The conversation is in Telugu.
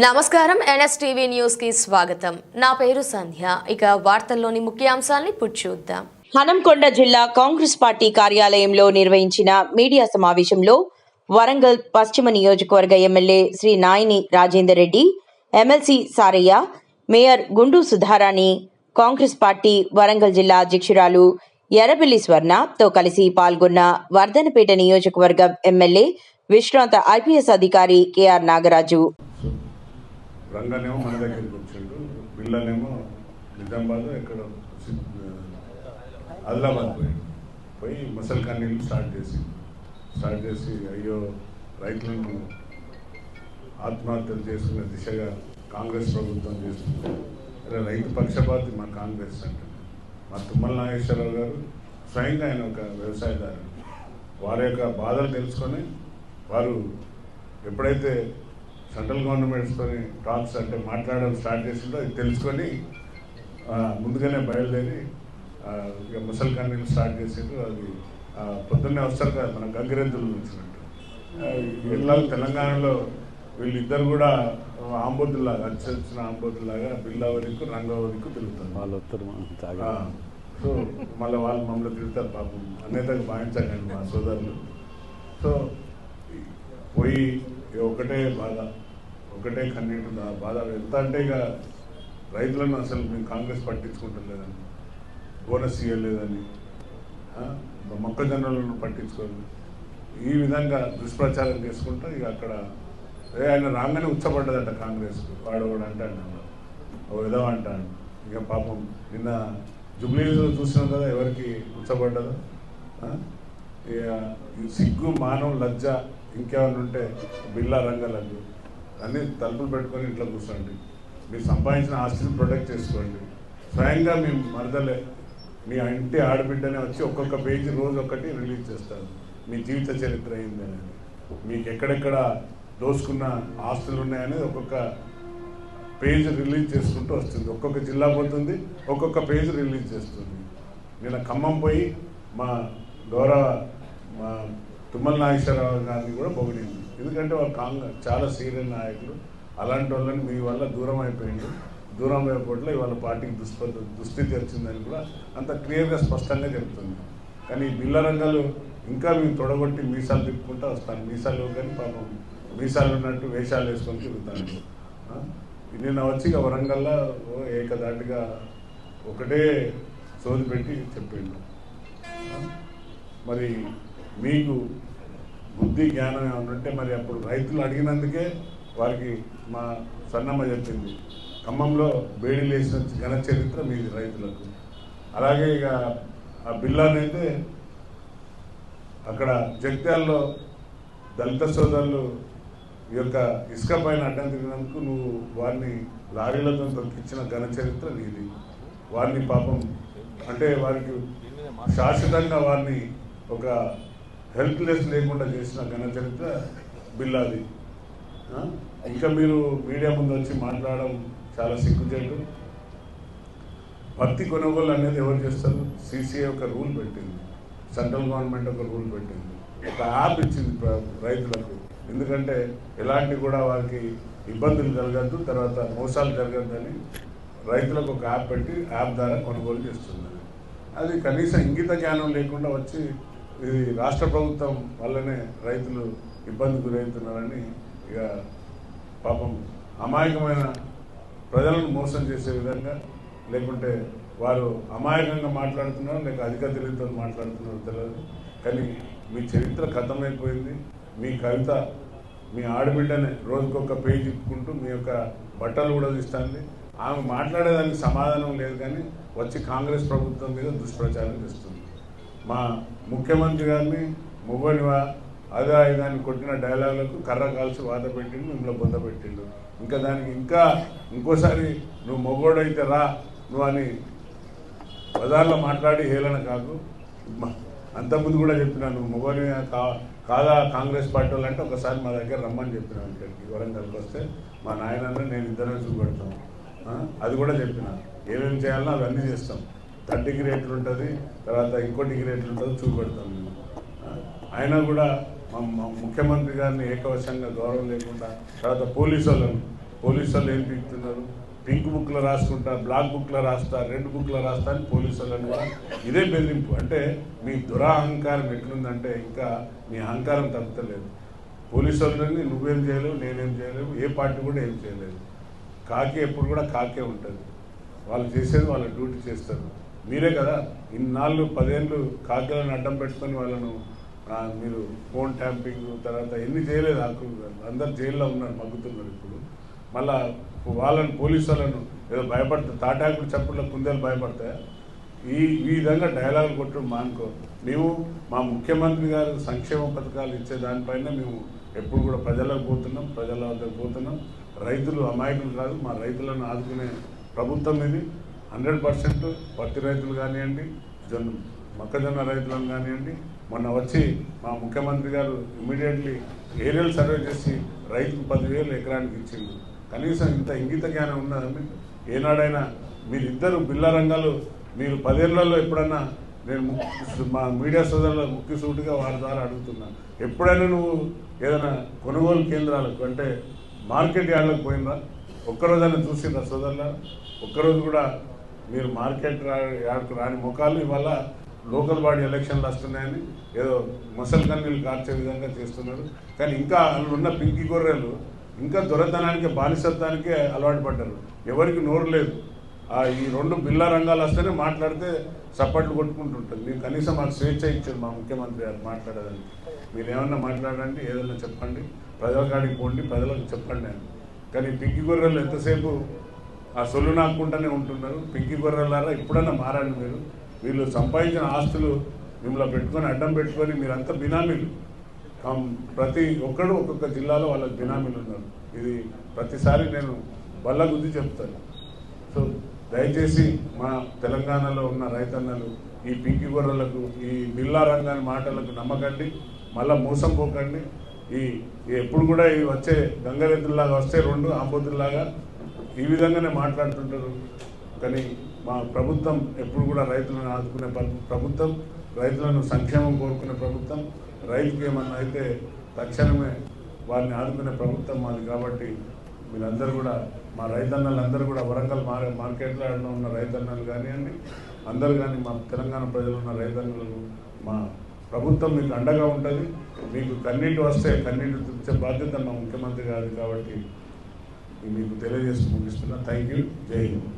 నమస్కారం ఎన్ఎస్టీవీ న్యూస్కి స్వాగతం. నా పేరు సంధ్య. ఇక వార్తల్లోని ముఖ్యాంశాల్ని చూద్దాం. హనంకొండ జిల్లా కాంగ్రెస్ పార్టీ కార్యాలయంలో నిర్వహించిన మీడియా సమావేశంలో వరంగల్ పశ్చిమ నియోజకవర్గ MLA Shri Naini Rajender Reddy MLC Saraiah mayor Gundu Sudharani Congress party Warangal జిల్లా అధ్యక్షురాలు ఎర్రబెల్లి స్వర్ణతో కలిసి పాల్గొన్న వర్ధనపేట నియోజకవర్గ ఎమ్మెల్యే విశ్రాంత ఐపీఎస్ అధికారి కెఆర్ నాగరాజు. రంగనేమో మన దగ్గరికి వచ్చిండు. పిల్లనేమో నిజామాబాద్ ఎక్కడ ఆదిలాబాద్ పోయిండు పోయి మసల్ కన్నీళ్ళు స్టార్ట్ చేసి స్టార్ట్ చేసి అయ్యో రైతులను ఆత్మహత్యలు చేసుకునే దిశగా కాంగ్రెస్ ప్రభుత్వం చేస్తుంది. అరే రైతు పక్షపాతి మా కాంగ్రెస్ అంటే. మా తుమ్మల నాగేశ్వరరావు గారు స్వయంగా ఆయన ఒక వ్యవసాయదారు. వారి యొక్క బాధలు తెలుసుకొని వారు ఎప్పుడైతే సెంట్రల్ గవర్నమెంట్స్తో టాక్స్ అంటే మాట్లాడడం స్టార్ట్ చేసిందో అది తెలుసుకొని ముందుగానే బయలుదేరి ఇక ముసల్ కన్నీళ్ళు స్టార్ట్ చేసిండ్రు. అది పొద్దున్నే వస్తారు కదా మన గంగిరెద్దులు వచ్చినట్టు వీళ్ళ తెలంగాణలో వీళ్ళిద్దరు కూడా ఆంబోతుల్లాగా అచ్చొచ్చిన ఆంబోతుల్లాగా బిల్లావరికి రంగవరికి తిరుగుతారు. వాళ్ళు వస్తారు సో మళ్ళీ వాళ్ళు మమ్మల్ని తిడతారు పాపం. అన్నేతకు భావించకండి మా సోదరులు. సో పోయి ఒకటే బాధ. ఒకటే కన్నీటి దా- బాధ ఎంత అంటే ఇక రైతులను అసలు మేము కాంగ్రెస్ పట్టించుకుంటలేదని బోనస్ ఇవ్వలేదని మొక్కజొన్నలను పట్టించుకోలేదు ఈ విధంగా దుష్ప్రచారం చేసుకుంటూ ఇక అక్కడ ఆయన రాగానే ఉచ్చబడ్డదంట కాంగ్రెస్. వాడు వాడు అంటాడు ఓ విధం అంటాడు. ఇక పాపం నిన్న జుబ్లీలో చూసినాం కదా ఎవరికి ఉచ్చబడ్డదో ఇక ఈ సిగ్గు మానవ లజ్జ ఇంకేమైనా ఉంటే బిల్లా రంగలజ్జు అన్ని తలుపులు పెట్టుకొని ఇంట్లో కూర్చోండి. మీరు సంపాదించిన ఆస్తిని ప్రొటెక్ట్ చేసుకోండి. స్వయంగా మీ మరదలే మీ ఇంటి ఆడబిడ్డనే వచ్చి ఒక్కొక్క పేజీ రోజు ఒక్కటి రిలీజ్ చేస్తారు. మీ జీవిత చరిత్ర అయింది అనేది. మీకు ఎక్కడెక్కడ దోసుకున్న ఆస్తులు ఉన్నాయనేది ఒక్కొక్క పేజ్ రిలీజ్ చేసుకుంటూ వస్తుంది. ఒక్కొక్క జిల్లా పోతుంది ఒక్కొక్క పేజ్ రిలీజ్ చేస్తుంది. నిన్న ఖమ్మం పోయి మా గౌరవ మా తుమ్మల నాగేశ్వరరావు గారిని కూడా పొగిడింది ఎందుకంటే వాళ్ళు కాంగ్రెస్ చాలా సీనియర్ నాయకులు. అలాంటి వాళ్ళని మీ వల్ల దూరం అయిపోయింది. దూరం అయిపోవట్లో ఇవాళ పార్టీకి దుష్ప దుస్థితి వచ్చిందని కూడా అంత క్లియర్గా స్పష్టంగా చెప్తుంది. కానీ బిల్ల రంగాలు ఇంకా మేము తొడగొట్టి మీసాలు తిప్పుకుంటూ వస్తాను. మీసాలు కానీ పాపం. మీసాలు ఉన్నట్టు వేషాలు వేసుకొని తిరుగుతాను. నిన్న వచ్చి ఇక వరంగల్లో ఓ ఏకదాటిగా ఒకటే సోది పెట్టి చెప్పిండు మరి మీకు బుద్ధి జ్ఞానం ఏమంటే ఉంటే మరి అప్పుడు రైతులు అడిగినందుకే వారికి మా సన్నమ్మ చెప్పింది. ఖమ్మంలో బేడీ వేసిన ఘన చరిత్ర మీది రైతులకు. అలాగే ఇక ఆ బిల్లానైతే అక్కడ జగిత్యాల్లో దళిత సోదరులు ఈ యొక్క ఇసుక పైన అడ్డం తిరిగినందుకు నువ్వు వారిని లారీలతో తొక్కించిన ఘన చరిత్ర నీది. వారిని పాపం అంటే వారికి శాశ్వతంగా వారిని ఒక హెల్ప్లెస్ లేకుండా చేసిన ఘన చరిత్ర బిల్లాది? ఇంకా మీరు మీడియా ముందు వచ్చి మాట్లాడడం చాలా సిగ్గుచేటు. పత్తి కొనుగోలు అనేది ఎవరు చేస్తారు? సీసీఐ ఒక రూల్ పెట్టింది. సెంట్రల్ గవర్నమెంట్ ఒక రూల్ పెట్టింది. ఒక యాప్ ఇచ్చింది రైతులకు. ఎందుకంటే ఎలాంటి కూడా వారికి ఇబ్బందులు జరగద్దు తర్వాత మోసాలు జరగద్దని రైతులకు ఒక యాప్ పెట్టి యాప్ ద్వారా కొనుగోలు చేస్తుంది అది కనీసం ఇంగిత జ్ఞానం లేకుండా వచ్చి ఇది రాష్ట్ర ప్రభుత్వం వల్లనే రైతులు ఇబ్బంది గురవుతున్నారని ఇక పాపం అమాయకమైన ప్రజలను మోసం చేసే విధంగా లేకుంటే వారు అమాయకంగా మాట్లాడుతున్నారు లేక అధిక తెలివితో మాట్లాడుతున్నారు తెలియదు కానీ మీ చరిత్ర కథమైపోయింది. మీ కవిత మీ ఆడబిడ్డని రోజుకొక పేజ్ ఇప్పుకుంటూ మీ యొక్క బట్టలు కూడా తీస్తుంది. ఆమె మాట్లాడేదానికి సమాధానం లేదు కానీ వచ్చి కాంగ్రెస్ ప్రభుత్వం మీద దుష్ప్రచారం చేస్తుంది. మా ముఖ్యమంత్రి గారిని మువ్వనివా అదే ఇదాన్ని కొట్టిన డైలాగులకు కర్ర కాల్చి వాత పెట్టిండు మిమ్మల్ని బొంద పెట్టిండు. ఇంకా దానికి ఇంకా ఇంకోసారి నువ్వు మొగోడైతే రా నువ్వు అని బజార్లో మాట్లాడి హేళన కాకు. అంతకుముందు కూడా చెప్పినా నువ్వు మొగోని కా కాదా కాంగ్రెస్ పార్టీ వాళ్ళు అంటే ఒకసారి మా దగ్గర రమ్మని చెప్పినా ఇక్కడికి వరంగల్కి వస్తే మా నాయనన్న నేను ఇద్దరే చూపెడతాం. అది కూడా చెప్పిన. ఏమేమి చేయాలన్నా అవన్నీ చేస్తాం. థర్డ్ డిగ్రీ ఎట్లుంటుంది తర్వాత ఇంకో డిగ్రీ ఎట్లుంటుందో చూపెడతాం మేము. అయినా కూడా మా ముఖ్యమంత్రి గారిని ఏకవశంగా గౌరవం లేకుండా తర్వాత పోలీసు వాళ్ళని పోలీసు వాళ్ళు ఏం పీకుతున్నారు పింక్ బుక్లో రాసుకుంటా బ్లాక్ బుక్లో రాస్తా రెడ్ బుక్లో రాస్తా అని పోలీసు వాళ్ళని కూడా ఇదే బెదిరింపు. అంటే మీ దురహంకారం ఎట్లుందంటే ఇంకా మీ అహంకారం తగ్గుతలేదు పోలీసు వాళ్ళని నువ్వేం చేయలేవు నేనేం చేయలేవు ఏ పార్టీ కూడా ఏం చేయలేదు. కాకి ఎప్పుడు కూడా కాకే ఉంటుంది. వాళ్ళు చేసేది వాళ్ళ డ్యూటీ చేస్తారు. మీరే కదా ఇన్నాళ్ళు పదేళ్ళు కాకిలను అడ్డం పెట్టుకొని వాళ్ళను మీరు ఫోన్ ట్యాంపింగ్ తర్వాత ఎన్ని చేయలేదు ఆకులు అందరు జైల్లో ఉన్నారు మగ్గుతున్నారు ఇప్పుడు. మళ్ళా వాళ్ళని పోలీసు వాళ్ళను ఏదో భయపడతా తాటాకులు చప్పుల్లో కుందేలు భయపడతాయా? ఈ ఈ విధంగా డైలాగులు కొట్టడం మానుకో. మేము మా ముఖ్యమంత్రి గారు సంక్షేమ పథకాలు ఇచ్చే దానిపైన మేము ఎప్పుడు కూడా ప్రజలకు పోతున్నాం ప్రజల వద్దకు పోతున్నాం. రైతులు అమాయకులు కాదు మా రైతులను ఆదుకునే ప్రభుత్వం ఇది. హండ్రెడ్ పర్సెంట్ పత్తి రైతులు కానివ్వండి జొన్న మొక్కజొన్న రైతులను కానివ్వండి మొన్న వచ్చి మా ముఖ్యమంత్రి గారు ఇమ్మీడియట్లీ ఏరియల్ సర్వే చేసి రైతుకు పదివేలు ఎకరానికి ఇచ్చిండు. కనీసం ఇంత ఇంగిత జ్ఞానం ఉన్నదా మీకు? ఏనాడైనా మీరిద్దరు బిల్ల రంగాలు మీరు పదేళ్ళలో ఎప్పుడన్నా నేను మా మీడియా సోదరుల ముఖ్య సూటిగా వారి ద్వారా అడుగుతున్నా. ఎప్పుడైనా నువ్వు ఏదైనా కొనుగోలు కేంద్రాలకు అంటే మార్కెట్ యార్డ్లకు పోయిందా? ఒక్కరోజైనా చూసిందా సోదరుల ఒక్కరోజు కూడా మీరు మార్కెట్ రా రాని ముఖాలు ఇవాళ లోకల్ బాడీ ఎలక్షన్లు వస్తున్నాయని ఏదో ముసలి కన్నీళ్ళు కార్చే విధంగా చేస్తున్నారు. కానీ ఇంకా వాళ్ళు ఉన్న పింకి గొర్రెలు ఇంకా దొరతనానికి బానిసత్వానికే అలవాటు పడ్డారు. ఎవరికి నోరు లేదు. ఈ రెండు బిల్లా రంగాలు వస్తేనే మాట్లాడితే చప్పట్లు కొట్టుకుంటుంటుంది. మీరు కనీసం మాకు స్వేచ్ఛ ఇచ్చారు మా ముఖ్యమంత్రి గారు మాట్లాడేదానికి. మీరు ఏమన్నా మాట్లాడండి ఏదన్నా చెప్పండి. ప్రజల కాడికి పోండి ప్రజలకు చెప్పండి అని. కానీ పింకి గొర్రెలు ఎంతసేపు ఆ సొల్లు నాకుండానే ఉంటున్నారు. పింకి గొర్రెలారా ఇప్పుడన్నా మారండి మీరు. వీళ్ళు సంపాదించిన ఆస్తులు మిమ్మల్ని పెట్టుకొని అడ్డం పెట్టుకొని మీరంతా బినామీలు. ప్రతి ఒక్కడు ఒక్కొక్క జిల్లాలో వాళ్ళకి బినామీలు ఉన్నారు. ఇది ప్రతిసారి నేను బల్ల గుద్ది చెప్తాను. సో దయచేసి మా తెలంగాణలో ఉన్న రైతన్నలు ఈ పింకి గొర్రెలకు ఈ బిల్లా రంగాని మాటలకు నమ్మకండి. మళ్ళీ మోసం పోకండి. ఈ ఎప్పుడు కూడా ఈ వచ్చే గంగరెద్దుల్లాగా వస్తే రెండు ఆంబోతుల్లాగా ఈ విధంగానే మాట్లాడుతుంటారు. కానీ మా ప్రభుత్వం ఎప్పుడు కూడా రైతులను ఆదుకునే ప్రభుత్వం రైతులను సంక్షేమం కోరుకునే ప్రభుత్వం రైతుకి ఏమన్నా అయితే తక్షణమే వారిని ఆదుకునే ప్రభుత్వం మాది కాబట్టి మీరందరూ కూడా మా రైతన్నలందరూ కూడా వరంగల్ మార్ మార్కెట్లో ఉన్న రైతన్నలు కానివ్వండి అందరూ కానీ మా తెలంగాణ ప్రజలు ఉన్న రైతన్నలు మా ప్రభుత్వం మీకు అండగా ఉంటుంది. మీకు కన్నీటి వస్తే కన్నీటి తెచ్చే బాధ్యత మా ముఖ్యమంత్రి కాదు కాబట్టి మీకు తెలియజేసి ముగిస్తున్నా. థ్యాంక్ యూ జై హింద్